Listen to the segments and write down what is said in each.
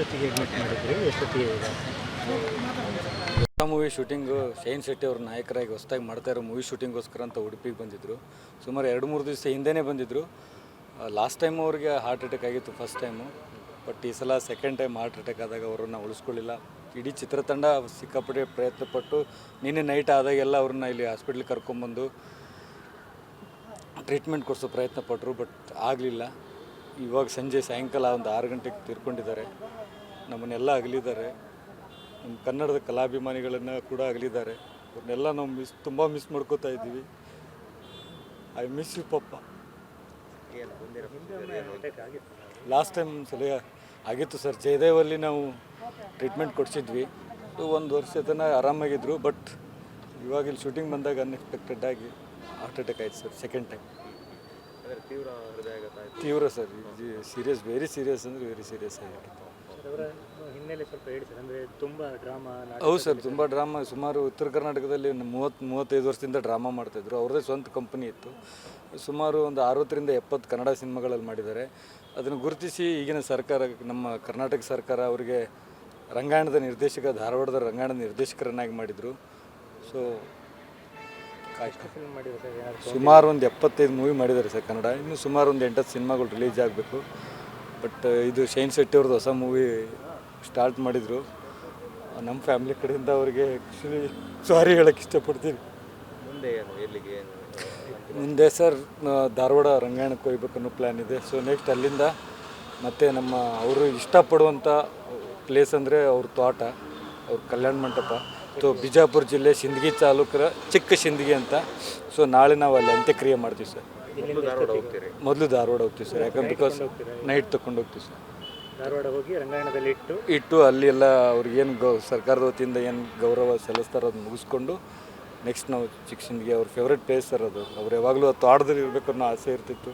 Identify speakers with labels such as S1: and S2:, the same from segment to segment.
S1: ಎಷ್ಟೊತ್ತಿಗೆ ಅಡ್ಮಿಟ್ ಮಾಡಿದ್ರಿ? ಎಷ್ಟೊತ್ತಿಗೆ
S2: ಮೂವಿ ಶೂಟಿಂಗು ಶೈನ್ ಶೆಟ್ಟಿ ಅವ್ರ ನಾಯಕರಾಗಿ ಹೊಸದಾಗಿ ಮಾಡ್ತಾ ಇರೋ ಮೂವಿ ಶೂಟಿಂಗೋಸ್ಕರ ಅಂತ ಉಡುಪಿಗೆ ಬಂದಿದ್ದರು ಸುಮಾರು ಎರಡು ಮೂರು ದಿವಸ ಹಿಂದೆನೇ ಬಂದಿದ್ದರು ಲಾಸ್ಟ್ ಟೈಮ್ ಅವ್ರಿಗೆ ಹಾರ್ಟ್ ಅಟ್ಯಾಕ್ ಆಗಿತ್ತು ಫಸ್ಟ್ ಟೈಮು ಬಟ್ ಈ ಸಲ ಸೆಕೆಂಡ್ ಟೈಮ್ ಹಾರ್ಟ್ ಅಟ್ಯಾಕ್ ಆದಾಗ ಅವರನ್ನು ಉಳಿಸ್ಕೊಳ್ಳಿಲ್ಲ. ಇಡೀ ಚಿತ್ರತಂಡ ಸಿಕ್ಕಾಪಟ್ಟೆ ಪ್ರಯತ್ನಪಟ್ಟು ನಿನ್ನೆ ನೈಟ್ ಆದಾಗೆಲ್ಲ ಅವ್ರನ್ನ ಇಲ್ಲಿ ಹಾಸ್ಪಿಟ್ಲಿಗೆ ಕರ್ಕೊಂಬಂದು ಟ್ರೀಟ್ಮೆಂಟ್ ಕೊಡಿಸೋ ಪ್ರಯತ್ನ ಪಟ್ಟರು ಬಟ್ ಆಗಲಿಲ್ಲ. ಇವಾಗ ಸಂಜೆ ಸಾಯಂಕಾಲ ಒಂದು ಆರು ಗಂಟೆಗೆ ತೀರ್ಕೊಂಡಿದ್ದಾರೆ. ನಮ್ಮನ್ನೆಲ್ಲ ಅಗಲಿದ್ದಾರೆ. ನಮ್ಮ ಕನ್ನಡದ ಕಲಾಭಿಮಾನಿಗಳನ್ನು ಕೂಡ ಅಗಲಿದ್ದಾರೆ. ಅವ್ರನ್ನೆಲ್ಲ ನಾವು ಮಿಸ್, ತುಂಬ ಮಿಸ್ ಮಾಡ್ಕೋತಾ ಇದ್ದೀವಿ. I miss you papa. Last time ಸಲ ಆಗಿತ್ತು ಸರ್, ಜಯದೇವಲ್ಲಿ ನಾವು ಟ್ರೀಟ್ಮೆಂಟ್ ಕೊಡಿಸಿದ್ವಿ. ಒಂದು ವರ್ಷ ತನಕ ಆರಾಮಾಗಿದ್ದರು ಬಟ್ ಇವಾಗಿಲ್ಲಿ ಶೂಟಿಂಗ್ ಬಂದಾಗ ಅನ್ಎಕ್ಸ್ಪೆಕ್ಟೆಡ್ ಆಗಿ ಹಾರ್ಟ್ ಅಟ್ಯಾಕ್ ಆಯ್ತು ಸರ್ ಸೆಕೆಂಡ್ ಟೈಮ್
S3: ತೀವ್ರ
S2: ಸರ್ ಸೀರಿಯಸ್ ವೆರಿ ಸೀರಿಯಸ್ ಅಂದರೆ ವೆರಿ ಸೀರಿಯಸ್ ಆಗಿತ್ತು.
S1: ಅವರ ಹಿನ್ನೆಲೆ ಸ್ವಲ್ಪ ಹೇಳಿ ಸರ್ ಅಂದರೆ ತುಂಬ ಡ್ರಾಮಾ
S2: ಹೌದು ಸರ್ ತುಂಬ ಡ್ರಾಮಾ ಸುಮಾರು ಉತ್ತರ ಕರ್ನಾಟಕದಲ್ಲಿ ಮೂವತ್ತು ಮೂವತ್ತೈದು ವರ್ಷದಿಂದ ಡ್ರಾಮಾ ಮಾಡ್ತಾಯಿದ್ರು ಅವ್ರದ್ದೇ ಸ್ವಂತ ಕಂಪನಿ ಇತ್ತು. ಸುಮಾರು ಒಂದು ಅರವತ್ತರಿಂದ ಎಪ್ಪತ್ತು ಕನ್ನಡ ಸಿನಿಮಾಗಳಲ್ಲಿ ಮಾಡಿದ್ದಾರೆ. ಅದನ್ನು ಗುರುತಿಸಿ ಈಗಿನ ಸರ್ಕಾರ ನಮ್ಮ ಕರ್ನಾಟಕ ಸರ್ಕಾರ ಅವರಿಗೆ ರಂಗಾಯಣದ ನಿರ್ದೇಶಕ ಧಾರವಾಡದ ರಂಗಾಯಣದ ನಿರ್ದೇಶಕರನ್ನಾಗಿ ಮಾಡಿದರು. ಸೊ ಸುಮಾರು ಒಂದು ಎಪ್ಪತ್ತೈದು ಮೂವಿ ಮಾಡಿದ್ದಾರೆ ಸರ್ ಕನ್ನಡ. ಇನ್ನು ಸುಮಾರು ಒಂದು ಎಂಟತ್ತು ಸಿನಿಮಾಗಳು ರಿಲೀಸ್ ಆಗಬೇಕು. ಬಟ್ ಇದು ಶೈನ್ ಶೆಟ್ಟಿ ಅವ್ರದ್ದು ಹೊಸ ಮೂವಿ ಸ್ಟಾರ್ಟ್ ಮಾಡಿದರು. ನಮ್ಮ ಫ್ಯಾಮಿಲಿ ಕಡೆಯಿಂದ ಅವರಿಗೆ ಆ್ಯಕ್ಚುಲಿ ಸಾರಿ ಹೇಳೋಕ್ಕೆ ಇಷ್ಟಪಡ್ತೀನಿ.
S3: ಮುಂದೆ ಏನು ಎಲ್ಲಿಗೆ
S2: ಮುಂದೆ ಸರ್ ಧಾರವಾಡ ರಂಗಾಯಣಕ್ಕೆ ಹೋಗ್ಬೇಕು ಅನ್ನೋ ಪ್ಲ್ಯಾನ್ ಇದೆ. ಸೊ ನೆಕ್ಸ್ಟ್ ಅಲ್ಲಿಂದ ಮತ್ತು ನಮ್ಮ ಅವರು ಇಷ್ಟಪಡುವಂಥ ಪ್ಲೇಸ್ ಅಂದರೆ ಅವ್ರ ತೋಟ ಅವ್ರ ಕಲ್ಯಾಣ ಮಂಟಪ. ಸೊ ಬಿಜಾಪುರ ಜಿಲ್ಲೆ ಸಿಂದಗಿ ತಾಲೂಕರ ಚಿಕ್ಕ ಸಿಂದಗಿ ಅಂತ. ಸೊ ನಾಳೆ ನಾವು ಅಲ್ಲಿ ಅಂತ್ಯಕ್ರಿಯೆ ಮಾಡ್ತೀವಿ ಸರ್.
S3: ಮೊದಲು ಧಾರವಾಡ
S2: ಹೋಗ್ತೀವಿ ಸರ್. ಯಾಕಂದ್ರೆ ಬಿಕಾಸ್ ನೈಟ್ ತಗೊಂಡು ಹೋಗ್ತೀವಿ ಸರ್.
S1: ಧಾರವಾಡ ಹೋಗಿ ರಂಗಾಯಣದಲ್ಲಿ ಇಟ್ಟು?
S2: ಇಟ್ಟು ಅಲ್ಲಿ ಎಲ್ಲ ಅವ್ರಿಗೇನು ಗೌ ಸರ್ಕಾರದ ವತಿಯಿಂದ ಏನು ಗೌರವ ಸಲ್ಲಿಸ್ತಾರೋ ಅದನ್ನ ಮುಗಿಸ್ಕೊಂಡು ನೆಕ್ಸ್ಟ್ ನಾವು ಚಿಕ್ಕ ಸಿಂದಗಿ ಅವ್ರ ಫೇವ್ರೆಟ್ ಪ್ಲೇಸ್ ಸರ್ ಅದು. ಅವ್ರು ಯಾವಾಗಲೂ ಅದು ತೋಟದಲ್ಲಿ ಇರಬೇಕು ಅನ್ನೋ ಆಸೆ ಇರ್ತಿತ್ತು.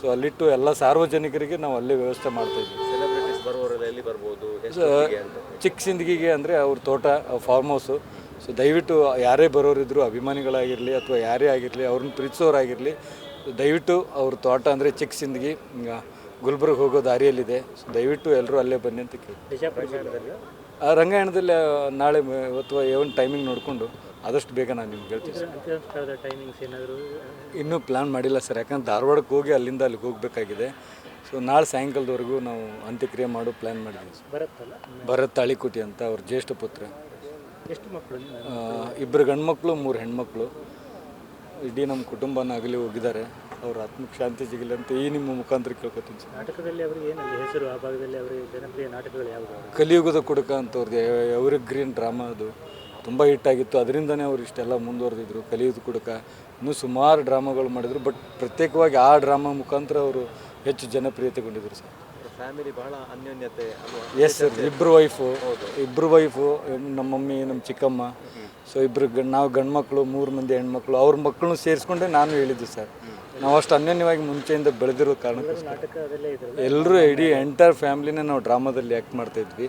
S2: ಸೊ ಅಲ್ಲಿಟ್ಟು ಎಲ್ಲ ಸಾರ್ವಜನಿಕರಿಗೆ ನಾವು ಅಲ್ಲೇ ವ್ಯವಸ್ಥೆ ಮಾಡ್ತಾಯಿದ್ವಿ
S3: ಸೆಲೆಬ್ರಿಟೀಸ್ ಬರುವವರೆಲ್ಲ ಎಲ್ಲಿ ಬರ್ಬೋದು ಎಷ್ಟೊತ್ತಿಗೆ ಅಂತ
S2: ಚಿಕ್ಕ ಸಿಂದಗಿಗೆ ಅಂದರೆ ಅವ್ರ ತೋಟ ಫಾರ್ಮ್ ಹೌಸು ಸೊ ದಯವಿಟ್ಟು ಯಾರೇ ಬರೋರಿದ್ರು ಅಭಿಮಾನಿಗಳಾಗಿರಲಿ ಅಥವಾ ಯಾರೇ ಆಗಿರಲಿ ಅವ್ರನ್ನ ಪ್ರೀತಿಸೋರಾಗಿರಲಿ ದಯವಿಟ್ಟು ಅವ್ರ ತೋಟ ಅಂದರೆ ಚಿಕ್ಕ ಸಿಂದಗಿ ಗುಲ್ಬರ್ಗ ಹೋಗೋ ದಾರಿಯಲ್ಲಿದೆ. ಸೊ ದಯವಿಟ್ಟು ಎಲ್ಲರೂ ಅಲ್ಲೇ ಬನ್ನಿ ಅಂತ ಕೇಳಿ. ಆ ರಂಗಾಯಣದಲ್ಲಿ ಆ, ನಾಳೆ ಮ- ಅಥವಾ ಏನು ಟೈಮಿಂಗ್ ನೋಡಿಕೊಂಡು ಆದಷ್ಟು ಬೇಗ ನಾನು ನಿಮ್ಗೆ ಹೇಳ್ತೀನಿ ಸರ್.
S1: ಅಂತಿಮ ಟೈಮಿಂಗ್ಸ್ ಏನಾದರೂ?
S2: ಇನ್ನೂ ಪ್ಲ್ಯಾನ್ ಮಾಡಿಲ್ಲ ಸರ್ ಯಾಕಂದ್ರೆ ಧಾರವಾಡಕ್ಕೆ ಹೋಗಿ ಅಲ್ಲಿಂದ ಅಲ್ಲಿಗೆ ಹೋಗಬೇಕಾಗಿದೆ. ಸೊ ನಾಳೆ ಸಾಯಂಕಾಲದವರೆಗೂ ನಾವು ಅಂತ್ಯಕ್ರಿಯೆ ಮಾಡೋ ಪ್ಲ್ಯಾನ್ ಮಾಡಿದ್ದೀವಿ
S1: ಬರುತ್ತಲ್ಲ
S2: ಭರತ್ ತಾಳಿಕೋಟಿ ಅಂತ ಅವ್ರ ಜ್ಯೇಷ್ಠ ಪುತ್ರ
S1: ಎಷ್ಟು ಮಕ್ಕಳು
S2: ಆ, ಇಬ್ಬರು ಗಂಡ್ಮಕ್ಳು ಮೂರು ಹೆಣ್ಮಕ್ಳು ಇಡೀ ನಮ್ಮ ಕುಟುಂಬನ ಆಗಲಿ ಹೋಗಿದ್ದಾರೆ ಅವ್ರ ಆತ್ಮಕ್ಕೆ ಶಾಂತಿ ಸಿಗಲಿ ಅಂತ ಈ ನಿಮ್ಮ ಮುಖಾಂತರ ಕೇಳ್ಕೊತೀನಿ ಸರ್
S1: ನಾಟಕದಲ್ಲಿ ಅವರಿಗೆ ಏನಲ್ಲಿ ಹೆಸರು ಆ ಭಾಗದಲ್ಲಿ ಅವರಿಗೆ ಜನಪ್ರಿಯ ನಾಟಕಗಳು ಯಾವುದು
S2: ಕಲಿಯುಗದ ಕುಡುಕ ಅಂತ ಅವ್ರದ್ದು ಎವರಿ ಗ್ರೀನ್ ಡ್ರಾಮಾ ಅದು ತುಂಬ ಹಿಟ್ಟಾಗಿತ್ತು. ಅದರಿಂದನೇ ಅವ್ರು ಇಷ್ಟೆಲ್ಲ ಮುಂದುವರೆದಿದ್ರು. ಕಲಿಯೋದು ಕುಡುಕ ಇನ್ನೂ ಸುಮಾರು ಡ್ರಾಮಾಗಳು ಮಾಡಿದರು. ಬಟ್ ಪ್ರತ್ಯೇಕವಾಗಿ ಆ ಡ್ರಾಮಾ ಮುಖಾಂತರ ಅವರು ಹೆಚ್ಚು ಜನಪ್ರಿಯತೆಗೊಂಡಿದ್ರು ಸರ್.
S3: ಫ್ಯಾಮಿಲಿ ಬಹಳ ಅನ್ಯೋನ್ಯತೆ
S2: ಎಸ್ ಸರ್ ಇಬ್ಬರು ವೈಫು ಇಬ್ಬರು ವೈಫು ನಮ್ಮ ಮಮ್ಮಿ ನಮ್ಮ ಚಿಕ್ಕಮ್ಮ. ಸೊ ಇಬ್ಬರು ನಾವು ಗಂಡು ಮಕ್ಕಳು ಮೂರು ಮಂದಿ ಹೆಣ್ಮಕ್ಳು ಅವ್ರ ಮಕ್ಕಳನ್ನು ಸೇರಿಸ್ಕೊಂಡೆ ನಾನು ಹೇಳಿದ್ದು ಸರ್ ನಾವು ಅಷ್ಟು ಅನ್ಯೋನ್ಯವಾಗಿ ಮುಂಚೆಯಿಂದ ಬೆಳೆದಿರೋ ಕಾರಣಕ್ಕೋಸ್ಕರ. ಎಲ್ಲರೂ ಇಡೀ ಎಂಟೈರ್ ಫ್ಯಾಮಿಲಿನೇ ನಾವು ಡ್ರಾಮಾದಲ್ಲಿ ಆ್ಯಕ್ಟ್ ಮಾಡ್ತಾ ಇದ್ವಿ.